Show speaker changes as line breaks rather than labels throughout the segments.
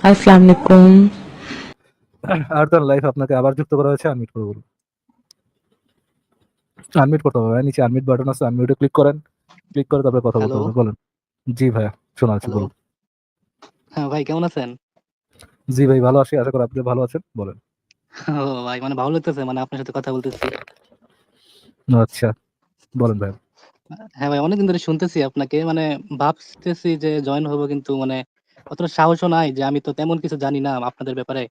আসসালামু আলাইকুম
আর্দান লাইফ আপনাকে আবার যুক্ত করা হয়েছে আনমিট করে বলুন। আনমিট করতে হবে নিচে আনমিট বাটন আছে আনমিটে ক্লিক করেন। ক্লিক করে তারপরে কথা বলতে হবে বলেন। জি ভাইয়া শোনা আছে বলুন।
হ্যাঁ ভাই কেমন আছেন?
জি ভাই ভালো আছি আশা করি আপনি ভালো আছেন বলেন।
ও ভাই মানে ভালো লাগতেছে মানে আপনার সাথে কথা বলতেছি।
আচ্ছা বলেন ভাই।
হ্যাঁ ভাই অনেকদিন ধরে শুনতেছি আপনাকে মানে ভাবতেছি যে জয়েন হব কিন্তু মানে অতটা সাহসও নাই যে আমি তো তেমন কিছু জানি না আপনাদের ব্যাপারে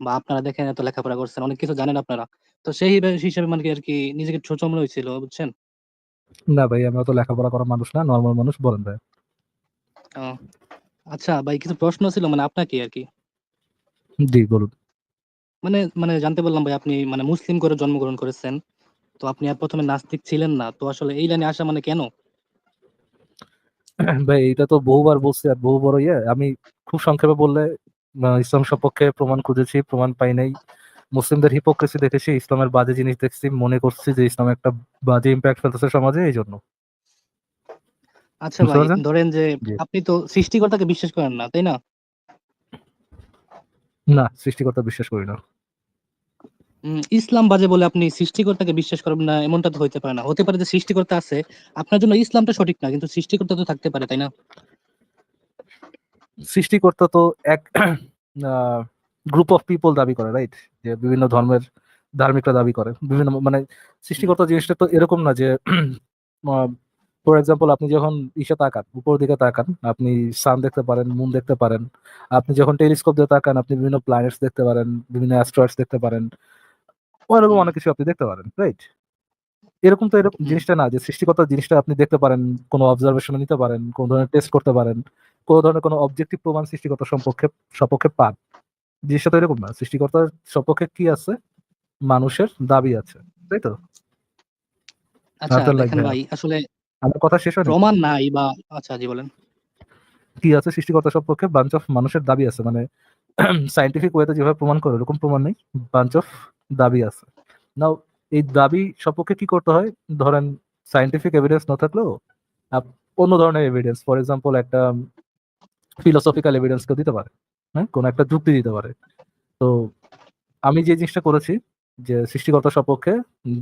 বা আপনারা দেখেন এত লেখাপড়া করছেন অনেক কিছু জানেন আপনারা। তো সেই হিসেবে- হিসাবে মানে কি আর কি নিজেকে ছোট মনে হয়েছিল বুঝছেন?
না ভাই আমরা তো লেখাপড়া করা মানুষ না নর্মাল মানুষ বলেন ভাই।
ও, আচ্ছা ভাই কিছু প্রশ্ন ছিল মানে আপনাকে আর কি?
জি বলুন।
মানে মানে জানতে বললাম ভাই আপনি মানে মুসলিম করে জন্মগ্রহণ করেছেন তো আপনি আর প্রথমে নাস্তিক ছিলেন না তো আসলে এই লাইনে আসা মানে কেন?
ভাই এটা তো বহুবার বলছি আর বহু বড় ইয়ে। আমি খুব সংক্ষেপে বললে ইসলাম সপক্ষে প্রমাণ খুঁজেছি প্রমাণ পাই নাই। মুসলিমদের হিপোক্রেসি দেখেছি ইসলামের বাজে জিনিস দেখছি মনে করছি যে ইসলাম একটা বাজে ইম্প্যাক্ট ফেলতেছে সমাজে এই জন্য।
আচ্ছা ভাই ধরেন যে আপনি তো সৃষ্টিকর্তাকে বিশ্বাস করেন না তাই না?
না সৃষ্টিকর্তা বিশ্বাস করি না।
ইসলাম বাজে বলে আপনি সৃষ্টিকর্তাকে বিশ্বাস করবেন না, এমনটা তো হইতে পারে না। হতে পারে যে সৃষ্টিকর্তা আছে, আপনার জন্য ইসলামটা সঠিক না, কিন্তু সৃষ্টিকর্তা তো থাকতে পারে, তাই না?
সৃষ্টিকর্তা তো এক গ্রুপ অফ পিপল দাবি করে রাইট যে বিভিন্ন ধর্মের ধার্মিকরা দাবি করে। বিভিন্ন মানে সৃষ্টিকর্তা জিনিসটা তো এরকম না যে ফর এক্সাম্পল আপনি যখন ইসে তাকান, উপর দিকে তাকান, আপনি সান দেখতে পারেন মুন দেখতে পারেন, আপনি যখন টেলিস্কোপ দিয়ে তাকান, আপনি বিভিন্ন প্ল্যানেটস দেখতে পারেন, বিভিন্ন অ্যাস্ট্রয়েডস দেখতে পারেন ওরকম
হুম।
অনেক কিছু আপনি দেখতে পারেন রাইট? এরকম তো এরকম জিনিসটা না যে সৃষ্টিকর্তা জিনিসটা আপনি দেখতে পারেন কোনো অবজারভেশন নিতে পারেন কোন ধরনের টেস্ট করতে পারেন কোন ধরনের কোনো অবজেক্টিভ প্রমাণ সৃষ্টিকর্তা সম্পর্কে সপক্ষে পান। জিনিসটা তো এরকম না সৃষ্টিকর্তার সপক্ষে কি আছে? মানুষের দাবি আছে তাই তো?
আচ্ছা দেখেন ভাই আসলে
আমার কথা শেষ হয়নি?
প্রমাণ নাই বা আচ্ছা জি বলেন।
কি আছে সৃষ্টিকর্তা সম্পর্কে বাঞ্চ অফ মানুষের দাবি আছে মানে সাইন্টিফিক ওয়েতে যেভাবে প্রমাণ করে, ওরকম প্রমাণ নেই। বাঞ্চ অফ দাবি আছে। নাও এই দাবি সপক্ষে কি করতে হয়? ধরেন সাইন্টিফিক এভিডেন্স না থাকলেও অন্য ধরনের এভিডেন্স ফর এক্সাম্পল একটা ফিলোসফিক্যাল এভিডেন্স কেউ দিতে পারে হ্যাঁ? কোনো একটা যুক্তি দিতে পারে। তো আমি যে জিনিসটা করেছি, যে সৃষ্টিকর্তা সপক্ষে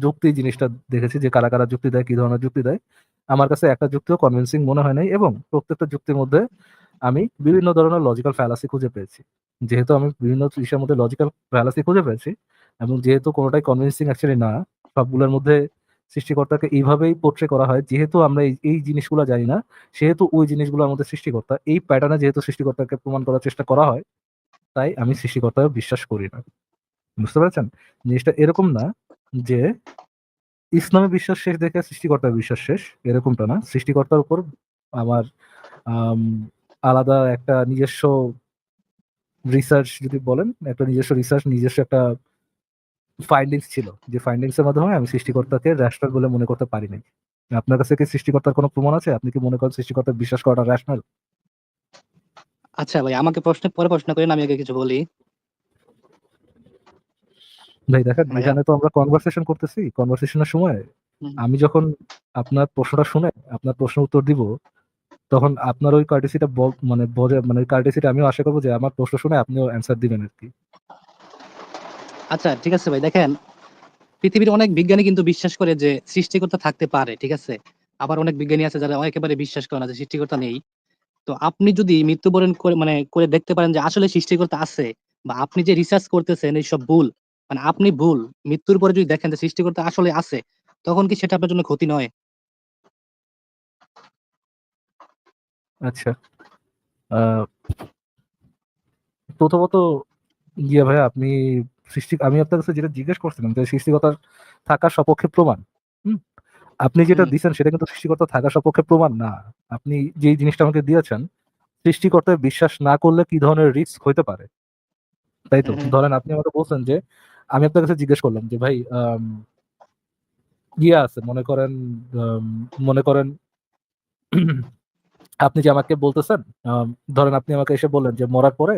যুক্তি জিনিসটা দেখেছি, যে কারা কারা যুক্তি দেয়, কি ধরনের যুক্তি দেয়, আমার কাছে একটা যুক্তিও কনভিন্সিং মনে হয় নাই এবং প্রত্যেকটা যুক্তির মধ্যে আমি বিভিন্ন ধরনের লজিক্যাল ফ্যালাসি খুঁজে পেয়েছি। যেহেতু আমি বিভিন্ন বিষয়ের মধ্যে লজিক্যাল ফ্যালাসি খুঁজে পেয়েছি এবং যেহেতু কোনোটাই কনভিন্সিং অ্যাকচুয়ালি না, সবগুলোর মধ্যে সৃষ্টিকর্তাকে এইভাবেই পোর্ট্রে করা হয়, যেহেতু আমরা এই জিনিসগুলো জানি না, সেহেতু ওই জিনিসগুলো আমাদের সৃষ্টিকর্তা, এই প্যাটার্নে যেহেতু সৃষ্টিকর্তাকে প্রমাণ করার চেষ্টা করা হয়, তাই আমি সৃষ্টিকর্তাকে বিশ্বাস করি না। বুঝতে পারছেন? জিনিসটা এরকম না যে ইসলামে বিশ্বাস শেষ দেখে সৃষ্টিকর্তার বিশ্বাস শেষ, এরকমটা না। সৃষ্টিকর্তার উপর আমার আলাদা একটা নিজস্ব রিসার্চ যদি বলেন একটা নিজস্ব রিসার্চ নিজস্ব একটা ফাইন্ডিংস ছিল। যে ফাইন্ডিংস এর মাধ্যমে আমি সৃষ্টিকর্তাকে র্যাশনাল বলে মনে করতে পারি নাই আপনার কাছে কি সৃষ্টিকর্তার কোনো প্রমাণ আছে? আপনি কি মনে করেন সৃষ্টিকর্তার বিশ্বাস করাটা র্যাশনাল
আচ্ছা ভাই আমাকে প্রশ্ন পরে প্রশ্ন করেন আমি আগে কিছু বলি।
ভাই দেখেন এখানে তো আমরা কনভারসেশন করতেছি। কনভারসেশনের সময় আমি যখন আপনার প্রশ্নটা শুনে আপনার প্রশ্ন উত্তর দিব তখন আপনার ওই কার্টেসিটা মানে বজায় মানে ওই কার্টেসিটা আমিও আশা করব যে আমার প্রশ্ন শুনে আপনিও অ্যান্সার দিবেন আর কি
আচ্ছা ঠিক আছে ভাই। দেখেন, পৃথিবীর অনেক বিজ্ঞানী কিন্তু বিশ্বাস করে যে সৃষ্টিকর্তা থাকতে পারে, ঠিক আছে? আবার অনেক বিজ্ঞানী আছে যারা একেবারে বিশ্বাস করে না যে সৃষ্টিকর্তা নেই। তো আপনি যদি মৃত্যুবরণ করে মানে করে দেখতে পারেন যে আসলে সৃষ্টিকর্তা আছে বা আপনি যে রিসার্চ করতেছেন এইসব ভুল মানে আপনি ভুল, মৃত্যুর পরে যদি দেখেন যে সৃষ্টিকর্তা আসলে আছে, তখন কি সেটা আপনার জন্য ক্ষতি নয়?
আচ্ছা। আহ, প্রথমত ইয়ে ভাই আপনি সৃষ্টি আমি আপনার কাছে যেটা জিজ্ঞেস করছিলাম যে সৃষ্টিকর্তার থাকার সপক্ষে প্রমাণ হুম? আপনি যেটা
হুম।
দিচ্ছেন সেটা কিন্তু সৃষ্টিকর্তা থাকার সপক্ষে প্রমাণ না। আপনি যেই জিনিসটা আমাকে দিয়েছেন সৃষ্টিকর্তায় বিশ্বাস না করলে কি ধরনের রিস্ক হইতে পারে? তাই তো। ধরেন আপনি আমাকে বলছেন যে আমি আপনার কাছে জিজ্ঞেস করলাম যে ভাই আম, ইয়ে আছে মনে করেন আম, মনে করেন আপনি যে আমাকে বলতেছেন? ধরেন আপনি আমাকে এসে বললেন যে মরার পরে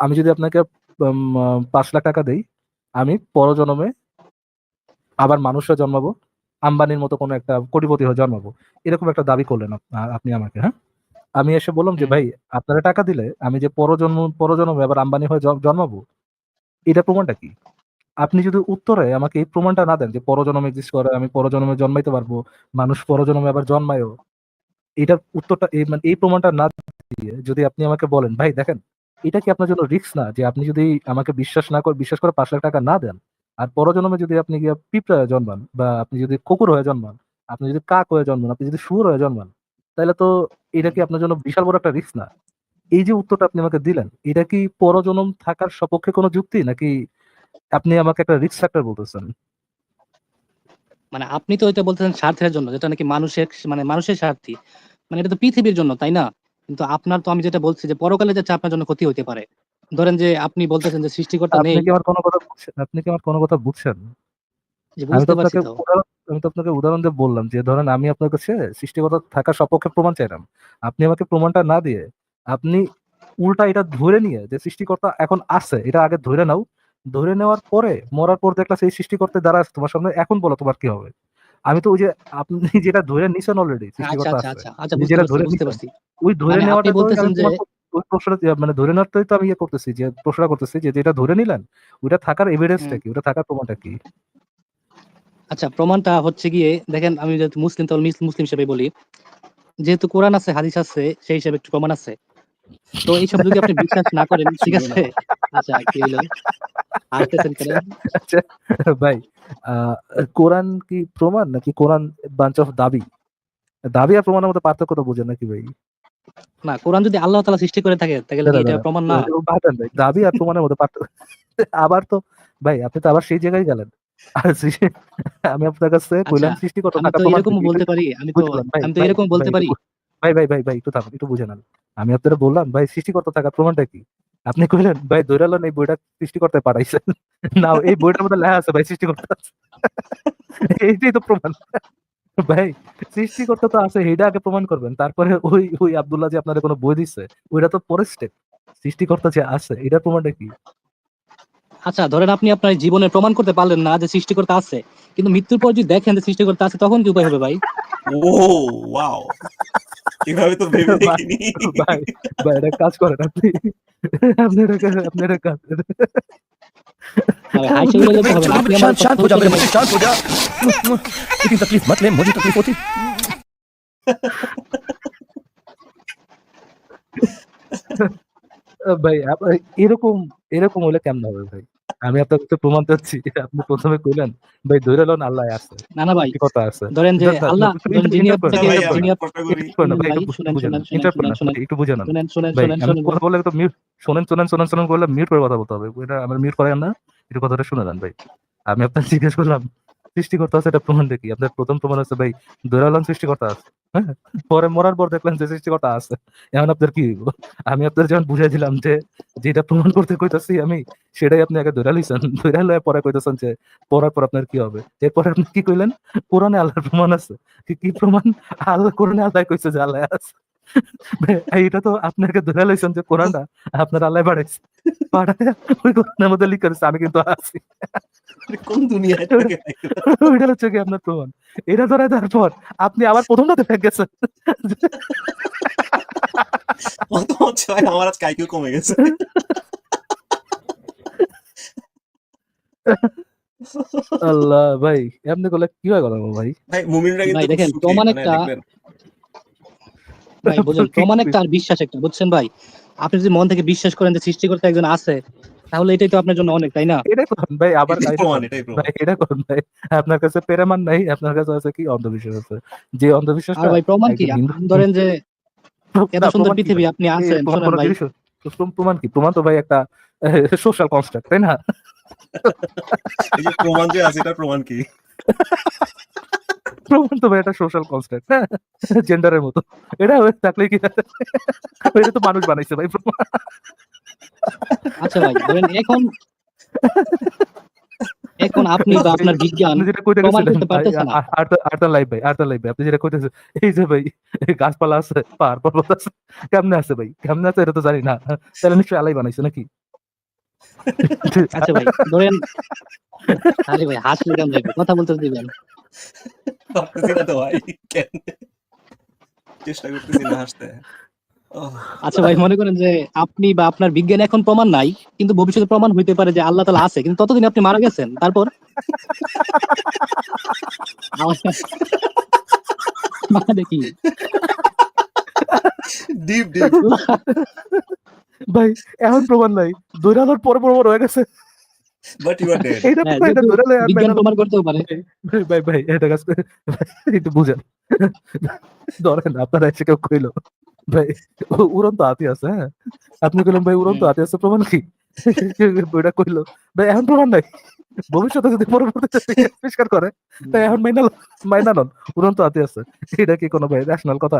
আমি যদি আপনাকে পাঁচ লাখ টাকা দেই আমি পরজন্মে আবার মানুষ হয়ে জন্মাবো আম্বানির মতো কোনো একটা কোটিপতি হয়ে জন্মাবো। এরকম একটা দাবি করলেন আপ- আপনি আমাকে হ্যাঁ? আমি এসে বললাম যে ভাই আপনারা টাকা দিলে আমি যে পরজন্ম পরজন্মে আবার আম্বানি হয়ে জন্মাবো এটা প্রমাণটা কি? আপনি যদি উত্তরে আমাকে এই প্রমাণটা না দেন যে পরজন্ম এক্সিস্ট করে আমি পরজন্মে জন্মাইতে পারব মানুষ পরজন্মে আবার জন্মায়ও এটার উত্তরটা মানে এই প্রমাণটা না দিয়ে যদি আপনি আমাকে বলেন, ভাই, দেখেন, এটা কি আপনার জন্য রিস্ক না যে আপনি যদি আমাকে বিশ্বাস না করে, বিশ্বাস করে পাঁচ লাখ টাকা না দেন? আর পরজন্মে যদি আপনি গিয়ে পিঁপড়া জন্মান বা আপনি যদি কুকুর হয়ে জন্মান, আপনি যদি কাক হয়ে জন্মান, আপনি যদি শুয়োর হয়ে জন্মান, তাহলে তো এটা কি আপনার জন্য বিশাল বড় একটা রিস্ক না? এই যে উত্তরটা আপনি আমাকে দিলেন, এটা কি পরজন্ম থাকার সপক্ষে কোনো যুক্তি? নাকি আপনি আমাকে একটা রিস্ক ফ্যাক্টর বলতেছেন?
মানে আপনি তো এটা বলতেছেন স্বার্থের জন্য যেটা নাকি মানুষের মানে মানুষের স্বার্থী মানে এটা তো পৃথিবীর জন্য তাই না? কিন্তু আপনার তো আমি যেটা বলছি যে পরকালে যাচ্ছে আপনার জন্য ক্ষতি হতে পারে। ধরেন যে আপনি বলতেছেন যে সৃষ্টিকর্তা
আপনি
নেই।
কি আমার কোনো কথা বুঝছেন? আপনি কি আমার কোনো কথা বুঝছেন? আমি তো আপনাকে উদাহরণ আমি তো আপনাকে উদাহরণ দিয়ে বললাম যে ধরেন আমি আপনার কাছে সৃষ্টিকর্তা থাকার সপক্ষে প্রমাণ চাইলাম। আপনি আমাকে প্রমাণটা না দিয়ে আপনি উল্টা এটা ধরে নিয়ে যে সৃষ্টিকর্তা এখন আছে এটা আগে ধরে নাও ধরে নেওয়ার পরে মরার পর দেখলা সেই সৃষ্টিকর্তা দ্বারা আছে তোমার সামনে এখন বলো তোমার কি হবে? আমি তো ওই যে আপনি যেটা ধরে নিছেন অলরেডি সৃষ্টিকর্তা আছে। আপনি
বুঝতে
যেটা ধরে
পারছি।
ওই ধরে
মানে
নেওয়াটা
বলতেছেন যে
ওই প্রশ্নটা মানে ধরে নেওয়াটাই তো আমি ইয়ে করতেছি যে প্রশ্নটা করতেছি যে যেটা ধরে নিলেন ওইটা থাকার এভিডেন্সটা কি? ওটা থাকার প্রমাণটা কি?
আচ্ছা প্রমাণটা হচ্ছে গিয়ে দেখেন আমি যেহেতু মুসলিম তাহলে মুসলিম হিসেবে বলি। যেহেতু কোরআন আছে হাদিস আছে সেই হিসেবে একটু প্রমাণ আছে। তো এইসব যদি আপনি বিশ্বাস না করেন ঠিক আছে? আচ্ছা কি
আচ্ছা ভাই আহ, কোরআন কি প্রমাণ নাকি কোরআন বাঞ্চ অফ দাবি? দাবি আর প্রমাণের মধ্যে পার্থক্য তো বুঝেন নাকি ভাই?
না কোরআন যদি আল্লাহ তাআলা সৃষ্টি করে থাকে তাহলে এটা প্রমাণ না?
ভাই, দাবি আর প্রমাণের মধ্যে পার্থক্য। আবার তো ভাই আপনি তো আবার সেই জায়গায় গেলেন। আমি আপনার কাছে কইলাম
আচ্ছা,
সৃষ্টিকর্তা
আমি
থাকা
তো এরকম বলতে পারি আমি তো
ভাই,
আমি তো
ভাই,
এরকম বলতে
ভাই,
পারি।
ভাই ভাই ভাই ভাই একটু থাকুন একটু বুঝে নেন। আমি আপনারা বললাম ভাই সৃষ্টিকর্তা থাকার প্রমাণটা কি? আপনি কইলেন ভাই দৈরালন এই বইটা সৃষ্টি করতে পারাইছেন। না এই বইটার মধ্যে লেখা আছে ভাই সৃষ্টিকর্তা আছে। এইটাই তো প্রমাণ। ভাই সৃষ্টিকর্তা তো আছে এইটা আগে প্রমাণ করবেন। তারপরে ওই ওই আব্দুল্লাহ যে আপনাদের কোনো বই দিচ্ছে ওইটা তো পরের স্টেপ সৃষ্টিকর্তা যে আছে এটার প্রমাণটা কি?
আচ্ছা ধরেন আপনি আপনার জীবনে প্রমাণ করতে পারলেন না যে সৃষ্টিকর্তা আছে কিন্তু মৃত্যুর পর যদি দেখেন যে সৃষ্টিকর্তা আছে তখন কি উপায় হবে ভাই?
ও ওয়াও। এভাবে তো ভেবে
ভাই,
দেখিনি।
ভাই ভাই এটা কাজ করেন আপনি। আপনি এটা কাজ- আপনি এটা কাজ
আরে হাসি বলে যেতে হবে না আপনি আমার
शांत शांत हो जा मेरे
কথা
बच्चे शांत हो जा इतनी तकलीफ मत ले मुझे तकलीफ होती
আহ, ভাই আপ- এরকম এরকম হলে কেমন হবে ভাই আমি আপনার কাছে প্রমাণ চাচ্ছি আপনি প্রথমে কইলেন ভাই ধরে লন আল্লাহ আছে।
না না ভাই।
কি কথা আছে।
ধরেন যে আল্লাহ যিনি আপনাকে যিনি আপ-
প্রশ্ন করি
interrupt করেন না, ভাই,
ভাই,
একটু
শুনেন। শুনেন, শুনেন। শুনেন শুনেন শুনেন
কথা বলে তো মিউট শোনেন শোনেন শোনেন শোনেন করলে মিউট করে কথা বলতে হবে। এটা আমার মিউট করেন না একটু কথাটা শুনে নেন ভাই। আমি আপনার জিজ্ঞেস করলাম সৃষ্টিকর্তা আছে এটা প্রমাণ দেখি। আপনার প্রথম প্রমাণ হচ্ছে ভাই দৈরালন সৃষ্টিকর্তা আছে। হ্যাঁ পরে মরার পর দেখলেন যে সৃষ্টিকর্তা আছে। এখন আপনার কি আমি আপনার যখন বুঝাই দিলাম যে যেটা প্রমাণ করতে কইতাছি আমি, সেটাই আপনি আগে ধরে লইছেন। ধরে লয়ে পরে কইতেছেন যে পড়ার পর আপনার কি হবে? এরপরে আপনি কি কইলেন? কোরআনে আল্লাহর প্রমাণ আছে। কি কি প্রমাণ? আল্লাহ কোরআনে আল্লাহ কইছে যে আল্লাহ আছে। এইটা তো আপনাকে ধরে লইছেন যে কোরআনটা আপনার আল্লাহ বাড়াইছে। পাঠায় ওই কোরআনের মধ্যে আমি কিন্তু আছি।
কোন দুনিয়ায়
ওইটা হচ্ছে কি আপনার প্রমাণ। এটা ধরে তারপর আপনি আবার প্রথমটাতে ফেক গেছেন।
আমার আজ কাইকিউ কমে গেছে।
আল্লাহ ভাই এমনি করলে কি হয় গেল ভাই?
ভাই মুমিনরা কিন্তু
ভাই, দেখেন, প্রমাণ
মানে
একটা-। ভাই
কি-
প্রমাণ একটা আর বিশ্বাস একটা বুঝছেন ভাই? আপনি যদি মন থেকে বিশ্বাস করেন যে সৃষ্টিকর্তা একজন আছে তাহলে এটাই তো আপনার জন্য অনেক তাই না?
এটাই করুন ভাই আবার
এটাই প্রমাণ এটাই প্রমাণ।
ভাই এটা করুন ভাই। আপনার কাছে পেরেমান নাই আপনার কাছে আছে কি? অন্ধবিশ্বাস আছে। যে অন্ধবিশ্বাস
আর ভাই প্রমাণ কি? আপনি ধরেন যে এত সুন্দর পৃথিবী আপনি আছেন শোনেন ভাই।
প্রমাণ কি? প্রমাণ তো ভাই একটা সোশ্যাল কনস্ট্রাক্ট তাই না?
এই যে প্রমাণ যে আছে এটা প্রমাণ কি?
প্রমাণ তো ভাই একটা সোশ্যাল কনস্ট্রাক্ট হ্যাঁ? জেন্ডারের মতো। এটা থাকলে কি এটা তো মানুষ বানাইছে ভাই
আচ্ছা ভাই ধরেন এখন এখন আপনি বা আপনার বিজ্ঞান প্রমাণ করতে পারতেছে না।
আর্টা লাইভ ভাই আর্টা লাইভ ভাই আপনি যেটা কইতেছেন এই যে ভাই গাছপালা আছে পাহাড় পর্বত আছে কেমনে আছে ভাই? কেমনে আছে এটা তো জানি না। তাহলে নিশ্চয়ই আলাই বানাইছে নাকি?
আচ্ছা ভাই ধরেন আরে ভাই হাসলে কেমন কথা বলতে দিবেন।
পারতেছি না তো ভাই কেন চেষ্টা করতেছি না হাসতে
আচ্ছা ভাই মনে করেন যে আপনি বা আপনার বিজ্ঞান এখন প্রমাণ নাই কিন্তু ভবিষ্যতে প্রমাণ হইতে পারে যে আল্লাহ তালা আছে কিন্তু ততদিন আপনি মারা গেছেন তারপর? মানে কি?
Deep, deep.
ভাই এখন প্রমাণ নাই দৈরানোর পরে বড় বড় হয়ে গেছে।
But you are dead.
হ্যাঁ,
এটা
যেহেতু বিজ্ঞান প্রমাণ করতেও পারে।
ভাই ভাই ভাই এটা কাজ একটু বুঝেন। ধরেন আপনারা এসে কেউ কইলো ভাই উড়ন্ত হাতি আছে হ্যাঁ? আপনি কইলেন ভাই উড়ন্ত হাতি আছে প্রমাণ কি? ওইটা কইলো ভাই এখন প্রমাণ নাই। ভবিষ্যতে যদি পরবর্তীতে আবিষ্কার করে তাই এখন মাইনা মাইনা নন উড়ন্ত হাতি আছে। এটা কি কোনো ভাই ন্যাশনাল কথা?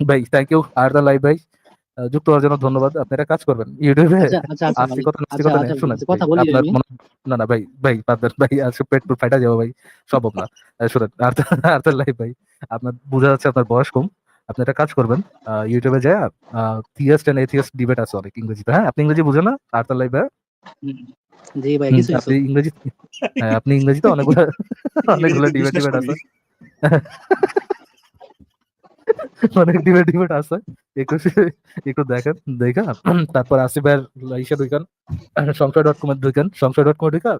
ভাই থ্যাংক ইউ আর দা লাইভ ভাই। যুক্ত হওয়ার জন্য ধন্যবাদ। আপনি একটা কাজ করবেন। ইউটিউবে
ভাই।
আস্তিকতা নাস্তিকতা নেই শুনেন। ভাই, আপনার মনে না না ভাই ভাই আপনার ভাই আজকে পেট পুরো ফাইটা যাব ভাই। সম্ভব না। শুনেন আর আর লাইভ ভাই। আপনার বোঝা যাচ্ছে আপনার বয়স কম। আপনি একটা কাজ করবেন। ইউটিউবে যায় থিয়েস্ট এন্ড এথিয়েস্ট ডিবেট আছে অনেক ইংরেজিতে। হ্যাঁ আপনি ইংরেজি বুঝেন না? আর তার লাইভে
হুম। জি ভাই কিছু
আপনি ইংরেজি হ্যাঁ আপনি ইংরেজিতে অনেকগুলো অনেকগুলো ডিবেট ডিবেট আছে। অনেক ডিবেট ডিবেট আছে। একটু একটু দেখেন দেখা তারপর আসিফের ইসে ঢুকান। সংশয় ডট কমের ঢুকেন। সংশয় ডট কমে ঢুকা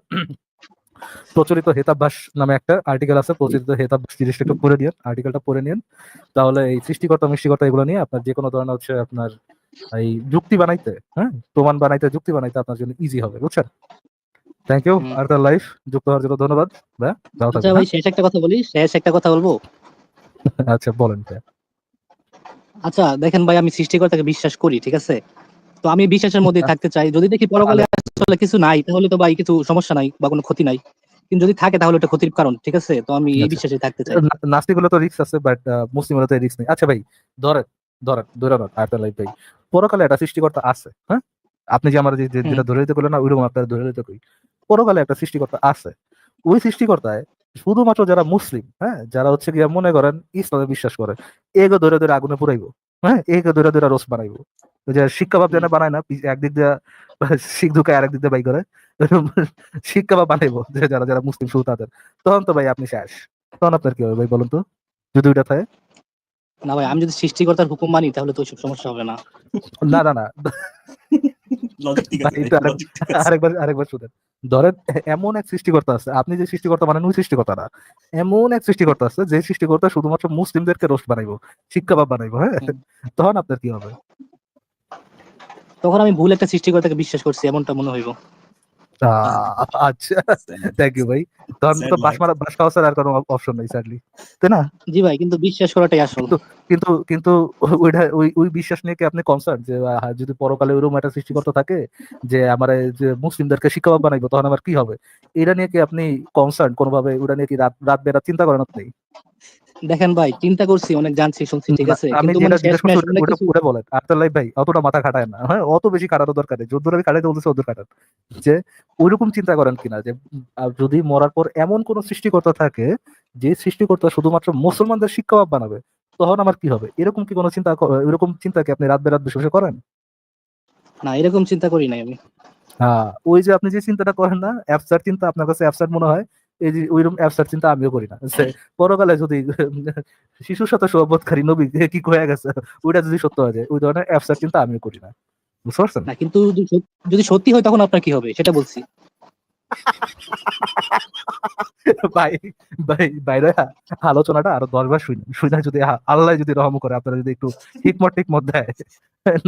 প্রচলিত হেতাভ্যাস নামে একটা আর্টিকেল আছে। প্রচলিত হেতাভ্যাস জিনিসটা একটু পড়ে নিন আর্টিকেলটা পড়ে নিন তাহলে এই সৃষ্টিকর্তা মিষ্টিকর্তা এগুলো নিয়ে আপনার যে কোনো ধরনের হচ্ছে আপনার এই যুক্তি বানাইতে হ্যাঁ? প্রমাণ বানাইতে যুক্তি বানাইতে আপনার জন্য ইজি হবে বুঝছেন? থ্যাংক ইউ আর তার লাইফ যুক্ত হওয়ার জন্য ধন্যবাদ। ভালো
আচ্ছা
থাকবেন,
ভাই শেষ একটা কথা বলি শেষ একটা কথা বলব?
আচ্ছা বলেন ভাইয়া।
আচ্ছা দেখেন ভাই আমি সৃষ্টিকর্তাকে বিশ্বাস করি ঠিক আছে? তো আমি বিশ্বাসের মধ্যে থাকতে চাই। যদি দেখি পরকালে আসলে কিছু নাই তাহলে তো ভাই কিছু সমস্যা নাই বা কোনো ক্ষতি নাই। কিন্তু যদি থাকে তাহলে ওটা ক্ষতির কারণ ঠিক আছে? তো আমি এই
আচ্ছা।
বিশ্বাসে থাকতে চাই।
নাস্তিক হলে তো রিস্ক আছে বাট মুসলিম হলে তো রিস্ক নেই। আচ্ছা ভাই ধরেন ধরেন ধরে না আয়তা লাইফ ভাই। পরকালে একটা সৃষ্টিকর্তা আছে হ্যাঁ? আপনি যে আমার যেটা ধরে দিতে করলেন না ওইরকম আপনার ধরে দিতে কই পরকালে একটা সৃষ্টিকর্তা আছে। ওই সৃষ্টিকর্তায় শুধুমাত্র যারা মুসলিম হ্যাঁ যারা হচ্ছে গিয়ে মনে করেন ইসলামে বিশ্বাস করে এগো ধরে ধরে আগুনে পুরাইবো হ্যাঁ এগো ধরে ধরে রোস বানাইবো। ওই যে শিক্ষা ভাব যেন বানায় না একদিক দিয়ে শিখ ঢুকায় আরেক দিক দিয়ে বাই করে শিক্ষা ভাব বানাইবো যে যারা যারা মুসলিম শুধু তাদের। তখন তো ভাই আপনি শেষ। তখন আপনার কি হবে ভাই বলুন তো? যদি ওইটা থাকে?
না ভাই আমি যদি সৃষ্টিকর্তার হুকুম মানি তাহলে তো সমস্যা হবে না।
না না না। আরেকবার আরেকবার ধরেন এমন এক সৃষ্টিকর্তা আছে আপনি যে সৃষ্টিকর্তা মানে ওই সৃষ্টিকর্তা না। এমন এক সৃষ্টিকর্তা আছে যে সৃষ্টিকর্তা শুধুমাত্র মুসলিমদেরকে রোস্ট বানাইবো শিক্ষা ভাব বানাইবো হ্যাঁ? তখন আপনার কি হবে?
তখন আমি ভুল একটা সৃষ্টিকর্তাকে বিশ্বাস করছি এমনটা মনে হইব।
আচ্ছা। থ্যাংক ইউ ভাই। তখন তো বাস মারা বাস খাওয়া ছাড়া আর কোনো অপশন নেই স্যারলি তাই না?
জি ভাই কিন্তু বিশ্বাস করাটাই আসল।
কিন্তু কিন্তু ওইটা ওই ওই বিশ্বাস নিয়ে কি আপনি কনসার্ন যে যদি পরকালে ওইরকম একটা সৃষ্টিকর্তা থাকে যে আমার যে মুসলিমদেরকে শিক্ষা বানাইবো তখন আমার কি হবে? এটা নিয়ে কি আপনি কনসার্ন কোনোভাবে? ওটা নিয়ে কি রাত রাত বেরাত চিন্তা করেন আপনি?
দেখেন ভাই চিন্তা করছি অনেক জানছি শুনছি ঠিক আছে? কিন্তু মানে শেষমেশ
করছি
অনেক কিছু-
ওটা বলেন। আফটার ভাই অতটা মাথা খাটায় না। হ্যাঁ অত বেশি খাটানো দরকার নেই। যদ্দূর আমি খাটাইতে বলতেছি ওদের খাটান। যে ওইরকম চিন্তা করেন কিনা যে যদি মরার পর এমন কোন সৃষ্টিকর্তা থাকে যে সৃষ্টিকর্তা শুধুমাত্র মুসলমানদের শিক্ষাভাব বানাবে তখন আমার কি হবে? এরকম কি কোনো চিন্তা এরকম চিন্তা কি আপনি রাত বেরাত বসে করেন?
না এরকম চিন্তা করি নাই আমি।
হ্যাঁ ওই যে আপনি যে চিন্তাটা করেন না অ্যাবসার্ট চিন্তা আপনার কাছে অ্যাবসার্ট মনে হয় এই ওইরকম চিন্তা আমিও করি না। পরকালে যদি শিশুর সাথে নবী কি হয়ে গেছে ওইটা যদি সত্য হয়ে যায় ওই ধরনের চিন্তা আমিও করি না। বুঝতে পারছেন?
না কিন্তু যদি সত্যি হয় তখন আপনার কি হবে? সেটা বলছি।
ভাই ভাই বাইরে আলোচনাটা আরও দশবার শুনি শুনে যদি আল্লাহ যদি রহম করে আপনারা যদি একটু হিকমত টিকমত দেয়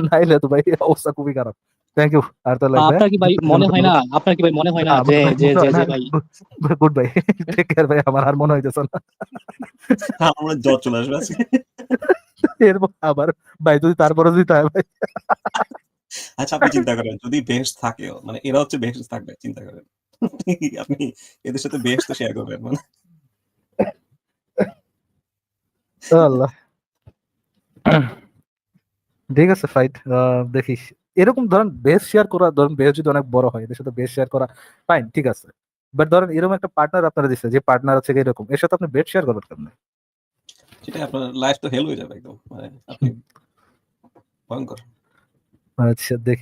নাইলে তো ভাই অবস্থা খুবই খারাপ। থ্যাংক ইউ আর তাহলে
আপনার কি ভাই মনে হয় না? আপনার কি ভাই মনে হয় না যে যে যে ভাই?
গুড বাই টেক কেয়ার ভাই আমার আর মনে হইতেছে না।
আমরা জ্বর চলে আসবে আজকে।
এরপর আবার ভাই যদি তারপরে যদি তাই ভাই।
আচ্ছা আপনি চিন্তা করেন যদি বেশ থাকেও মানে এরা হচ্ছে বেশ থাকবে চিন্তা করেন। আপনি এদের সাথে বেশ তো শেয়ার করবেন মানে।
আল্লাহ। ঠিক আছে ফাইট দেখিস। এরকম ধরেন বেস শেয়ার করা ধরেন বেস যদি অনেক বড় হয় এদের সাথে বেস শেয়ার করা ফাইন ঠিক আছে। বাট ধরেন এরকম একটা পার্টনার আপনারা দিচ্ছে যে পার্টনার আছে এরকম এর সাথে আপনি বেড শেয়ার করবেন না
সেটা আপনার লাইফ তো হেল হয়ে যাবে একদম মানে আপনি ভয়ঙ্কর।
আচ্ছা দেখি।